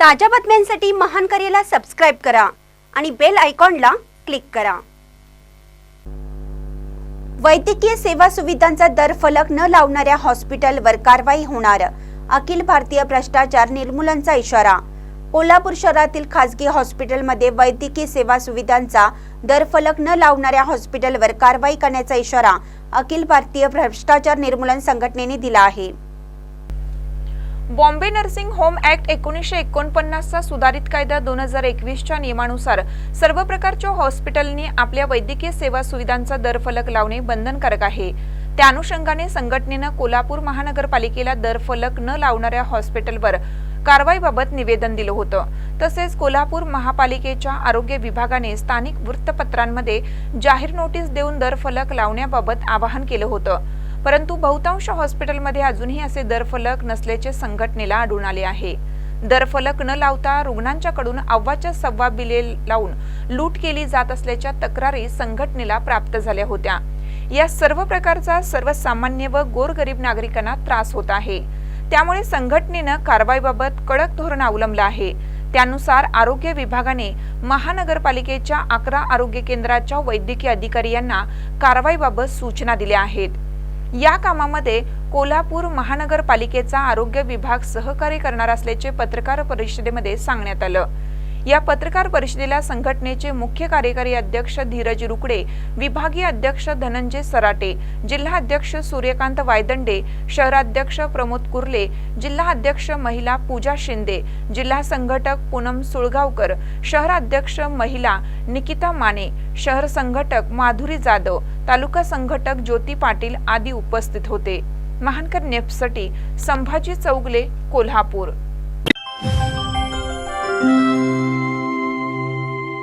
ताज्या बातम्यांसाठी महान करेला सबस्क्राईब करा आणि बेल आयकॉनला क्लिक करा. वैद्यकीय सेवा सुविधांचा दर फलक न लावणाऱ्या हॉस्पिटलवर कारवाई होणार अखिल भारतीय भ्रष्टाचार निर्मूलनचा इशारा. कोल्हापूर शहरातील खासगी हॉस्पिटलमध्ये वैद्यकीय सेवा सुविधांचा दर फलक न लावणाऱ्या हॉस्पिटलवर कारवाई करण्याचा इशारा अखिल भारतीय भ्रष्टाचार निर्मूलन संघटनेने दिला आहे. बॉम्बे नर्सिंग होम ऍक्ट एकोणीसशे एकोणपन्नासचा सुधारित कायदा दोन हजार एकवीसच्या नियमानुसार सर्व प्रकारच्या हॉस्पिटलनी आपल्या वैद्यकीय सेवा सुविधांचा दर फलक लावणे बंधनकारक आहे. त्या अनुषंगाने संघटनेनं कोल्हापूर महानगरपालिकेला दर फलक न लावणाऱ्या हॉस्पिटलवर कारवाईबाबत निवेदन दिलं होतं. तसेच कोल्हापूर महापालिकेच्या आरोग्य विभागाने स्थानिक वृत्तपत्रांमध्ये जाहीर नोटीस देऊन दर फलक लावण्याबाबत आवाहन केलं होतं. परंतु बहुतांश हॉस्पिटलमध्ये अजूनही असे दरफलक नसल्याचे संघटनेला आढळून आले आहे. दरफलक न लावता रुग्णांच्याकडून अव्वाच्या सव्वा बिले लावून लूट केली जात असल्याच्या तक्रारी संघटनेला प्राप्त झाल्या होत्या. या सर्व प्रकारचा सर्वसामान्य व गोरगरीब नागरिकांना त्रास होत आहे. त्यामुळे संघटनेनं कारवाईबाबत कडक धोरण अवलंबलं आहे. त्यानुसार आरोग्य विभागाने महानगरपालिकेच्या अकरा आरोग्य केंद्राच्या वैद्यकीय अधिकारी यांना कारवाईबाबत सूचना दिल्या आहेत. या कामामध्ये कोल्हापूर महानगरपालिकेचा आरोग्य विभाग सहकार्य करणार असल्याचे पत्रकार परिषदेमध्ये सांगण्यात आलं. या पत्रकार परिषदेला संघटनेचे मुख्य कार्यकारी अध्यक्ष धीरज रुकडे विभागीय अध्यक्ष धनंजय सराटे जिल्हा अध्यक्ष सूर्यकांत वायदंडे शहराध्यक्ष प्रमोद कुर्ले जिल्हा अध्यक्ष महिला पूजा शिंदे जिल्हा संघटक पूनम सुळगावकर शहराध्यक्ष महिला निकिता माने शहर संघटक माधुरी जाधव तालुका संघटक ज्योती पाटील आदी उपस्थित होते. महानकर नेपसाठी संभाजी चौगले कोल्हापूर.